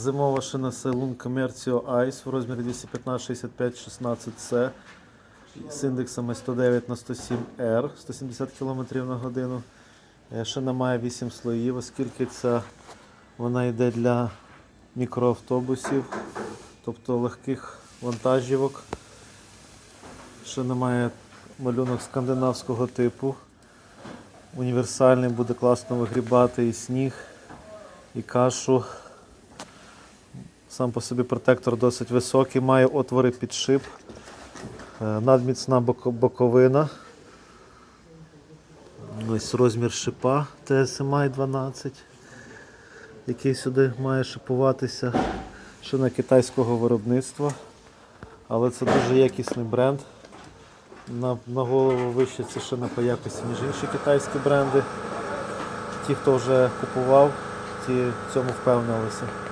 Зимова шина Ceylon Commercio Ice в розмірі 215 65 16 c з індексами 109 на 107 R 170 км на годину. Е, Шина має 8 слоїв, оскільки це вона йде для мікроавтобусів, тобто легких вантажівок. Шина має малюнок скандинавського типу. Універсальний буде класно вигрібати і сніг, і кашу. Сам по собі протектор досить високий, має отвори під шип, е, надміцна боковина. Ось розмір шипа TSMI 12, який сюди має шипуватися. Шина китайського виробництва. Але це дуже якісний бренд. На, на голову вище це шина по якості, ніж інші китайські бренди. Ті, хто вже купував, ті в цьому впевнилися.